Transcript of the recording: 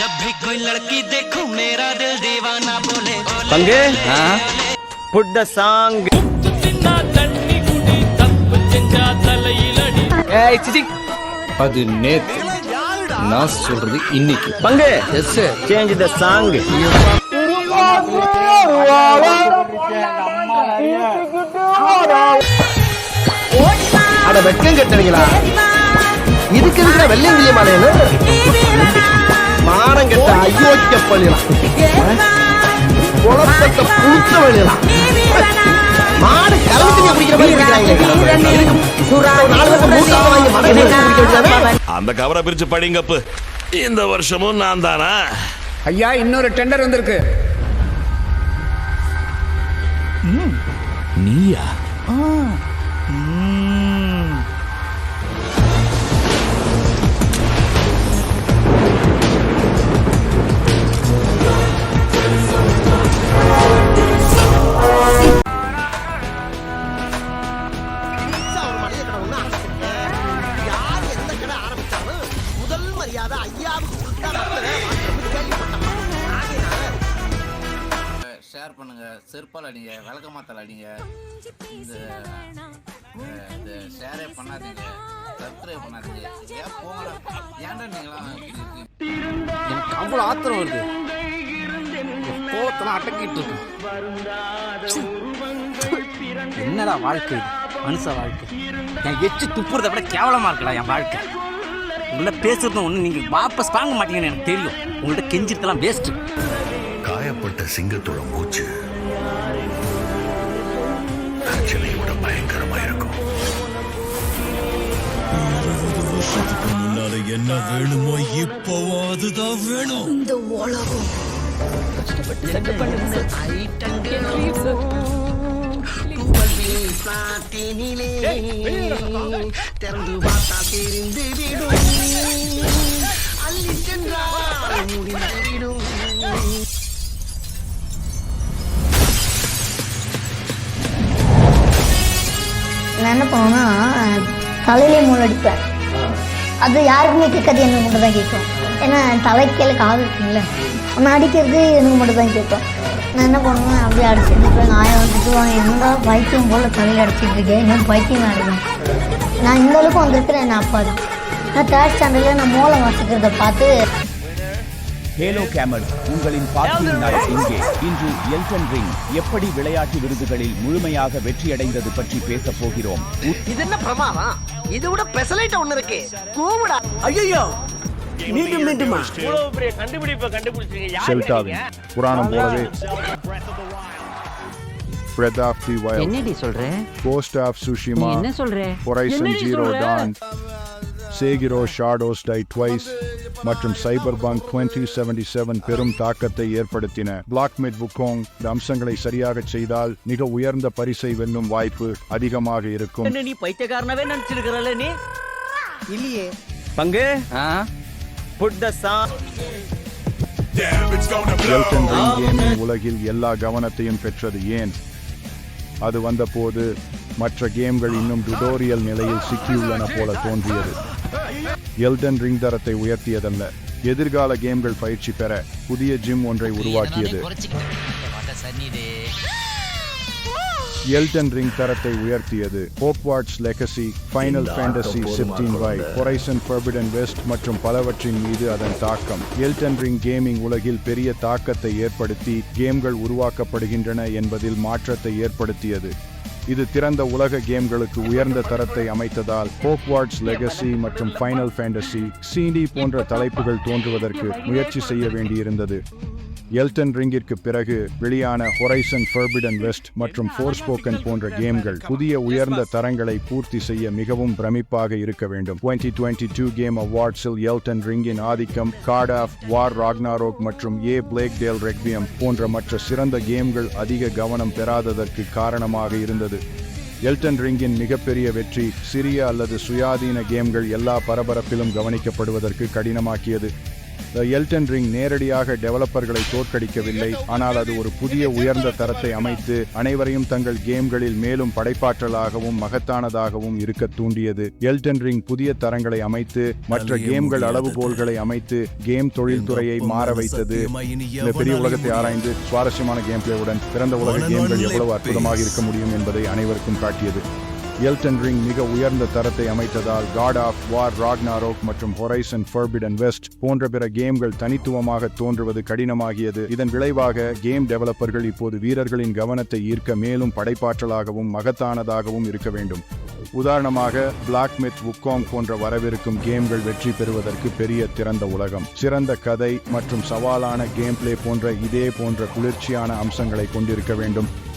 जब भी कोई लड़की देखूं मेरा दिल दीवाना बोले ओले பங்கு புட் த சாங் ஏய் சிச்சி அது நேத்து நான் சொல்றது இன்னைக்கு பங்கு எஸ் சேஞ்ச் த சாங் அட வெட்கம் கெட்டவங்களா இதுக்கு இருக்கிற வெள்ளையங்கிலி மாலையில மானம் கெட்ட அயோக்கிய பண்ணிடலாம் குளப்பட்ட புழுத்த வழியலாம் மாடு கலந்து குடிக்கிற மாதிரி அந்த கவரை பிரிச்சு படிங்கப்பு இந்த வருஷமும் நான் தானா? ஐயா இன்னொரு டெண்டர் வந்திருக்கு. நீயா? ஷேர் பண்ணுங்க. செருப்பால் அடிங்க விளக்கமாத்தால் அடிங்க. இந்த இந்த ஷேரே பண்ணாதீங்க. சப்ஸ்கிரைப் பண்ணாதீங்க. ஏன் போங்கடா? ஏன்டா நீங்களாம் எனக்கு அவ்வளோ ஆத்திரம் வருது. கோவத்தெல்லாம் அடக்கிட்டு இருக்கு. என்னடா வாழ்க்கை மனுஷ வாழ்க்கை. என் எச்சு துப்புறதை விட கேவலமா இருக்கலாம் என் வாழ்க்கை. உங்களை பேசுறதும் ஒன்று நீங்கள் வாபஸ் வாங்க மாட்டீங்கன்னு எனக்கு தெரியும். உங்கள்கிட்ட கெஞ்சிருத்தெல்லாம் வேஸ்ட்டு காயப்பட்ட சிங்கத்தோட மூச்சு. பிரச்சனையை விட பயங்கரமா இருக்கும். முன்னால என்ன வேணுமோ இப்போவோ அதுதான் வேணும் நாட்டினிலே திறந்து பார்த்தா தெரிந்து விடும். அள்ளி சென்றால். முடிந்து பண்ணுவோம்னா தலையிலே மூளை அடிப்பேன். அது யாருக்குமே கேட்காது எனக்கு மட்டும் தான் கேட்கும். ஏன்னா தலைக்கீழே காது இருக்குங்களே அவன் அடிக்கிறது எனக்கு மட்டும் தான் கேட்கும். நான் என்ன பண்ணுவேன் அப்படியே அடிச்சுட்டு இருப்பேன். ஆயிரம் திட்டுவாங்க என்னடா பைத்தியம் போல் தலையில் அடிச்சிட்டு இருக்கேன் இன்னும் பைத்தியம் அடிக்கும் நான் இந்த அளவுக்கு வந்திருக்கிறேன் என் அப்பா தான் நான் தேர்ட் ஸ்டாண்டர்டில் நான் மூளை வாசிக்கிறத பார்த்து ஹேலோ கேமர் உங்களின் பார்க்கிங் நாள் இங்கே இன்று எல்டன் ரிங் எப்படி விளையாட்டு விருதுகளில் முழுமையாக வெற்றியடைந்தது பற்றி பேசப் போகிறோம். இது என்ன பிரமாதம்? இது விட பெசலைட் ஒண்ணு இருக்கு. கூவிடா. ஐயோ மீண்டும் மீண்டுமா? செல்டாவின் புராணம் போலவே. Breath of the Wild, என்னடி சொல்ற? Ghost of Tsushima, சொல்ற? Horizon Zero Dawn, Sekiro Shadows Die Twice. மற்றும் சைபர்பங்க் 2077 பெரும் தாக்கத்தை ஏற்படுத்தின. பிளாக்மெட் புக்கோங் இந்த அம்சங்களை சரியாக செய்தால் மிக உயர்ந்த பரிசை வெல்லும் வாய்ப்பு அதிகமாக இருக்கும். நீ பைத்தியக்காரனவே நினைச்சிருக்கிறல்ல நீ? இல்லையே. பங்கு? ஆ? புட் த சாங் எல்டன் ரிங் கேமிங் உலகில் எல்லா கவனத்தையும் பெற்றது ஏன்? அது வந்தபோது மற்ற கேம்கள் இன்னும் டுடோரியல் நிலையில் சிக்கியுள்ளன போல தோன்றியது. எல்டன் ரிங் தரத்தை உயர்த்தியதல்ல. எதிர்கால கேம்கள் பயிற்சி பெற புதிய ஜிம் ஒன்றை உருவாக்கியது. எல்டன் ரிங் தரத்தை உயர்த்தியது. Hogwarts Legacy Final Fantasy sixteen வை ஹொரைசன் ஃபர்பிடன் வெஸ்ட் மற்றும் பலவற்றின் மீது அதன் தாக்கம். எல்டன் ரிங் கேமிங் உலகில் பெரிய தாக்கத்தை ஏற்படுத்தி கேம்கள் உருவாக்கப்படுகின்றன என்பதில் மாற்றத்தை ஏற்படுத்தியது. இது திறந்த உலக கேம்களுக்கு உயர்ந்த தரத்தை அமைத்ததால் ஹோக்வார்ட்ஸ் லெகசி மற்றும் ஃபைனல் ஃபேண்டசி சிடி போன்ற தலைப்புகள் தோன்றுவதற்கு முயற்சி செய்ய வேண்டியிருந்தது. எல்டன் ரிங்கிற்கு பிறகு வெளியான ஹொரைசன் ஃபர்பிடன் வெஸ்ட் மற்றும் ஃபோர்ஸ்போக்கன் போன்ற கேம்கள் புதிய உயர்ந்த தரங்களை பூர்த்தி செய்ய மிகவும் பிரமிப்பாக இருக்க வேண்டும். 2022 டுவெண்ட்டி டூ கேம் அவார்ட்ஸில் எல்டன் ரிங்கின் ஆதிக்கம் கார்ட் ஆஃப் வார் ராக்னாரோக் மற்றும் ஏ பிளேக் டேல் ரெக்வியம் போன்ற மற்ற சிறந்த கேம்கள் அதிக கவனம் பெறாததற்கு காரணமாக இருந்தது. எல்டன் ரிங்கின் மிகப்பெரிய வெற்றி சிறிய அல்லது சுயாதீன கேம்கள் எல்லா பரபரப்பிலும் கவனிக்கப்படுவதற்கு கடினமாக்கியது. த எல்டன் ரிங் நேரடியாக டெவலப்பர்களை தோற்கடிக்கவில்லை. ஆனால் அது ஒரு புதிய உயர்ந்த தரத்தை அமைத்து அனைவரையும் தங்கள் கேம்களில் மேலும் படைப்பாற்றலாகவும் மகத்தானதாகவும் இருக்க தூண்டியது. எல்டன் ரிங் புதிய தரங்களை அமைத்து மற்ற கேம்கள் அளவுகோல்களை அமைத்து கேம் தொழில்துறையை மாற வைத்தது. இந்த பெரிய உலகத்தை ஆராய்ந்து சுவாரஸ்யமான கேம் பிளேவுடன் பிறந்த உலக கேம்கள் எவ்வளவு அற்புதமாக இருக்க முடியும் என்பதை அனைவருக்கும் காட்டியது. எல்டன் ரிங் மிக உயர்ந்த தரத்தை அமைத்ததால் காட் ஆஃப் வார் ராக்னாரோக் மற்றும் ஹொரைசன் ஃபர்பிடன் வெஸ்ட் போன்ற பிற கேம்கள் தனித்துவமாக தோன்றுவது கடினமாகியது. இதன் விளைவாக கேம் டெவலப்பர்கள் இப்போது வீரர்களின் கவனத்தை ஈர்க்க மேலும் படைப்பாற்றலாகவும் மகத்தானதாகவும் இருக்க வேண்டும். உதாரணமாக பிளாக் மித் வுக்காங் போன்ற வரவிருக்கும் கேம்கள் வெற்றி பெறுவதற்கு பெரிய திறந்த உலகம். சிறந்த கதை மற்றும் சவாலான கேம் பிளே போன்ற இதே போன்ற குளிர்ச்சியான அம்சங்களை கொண்டிருக்க வேண்டும்.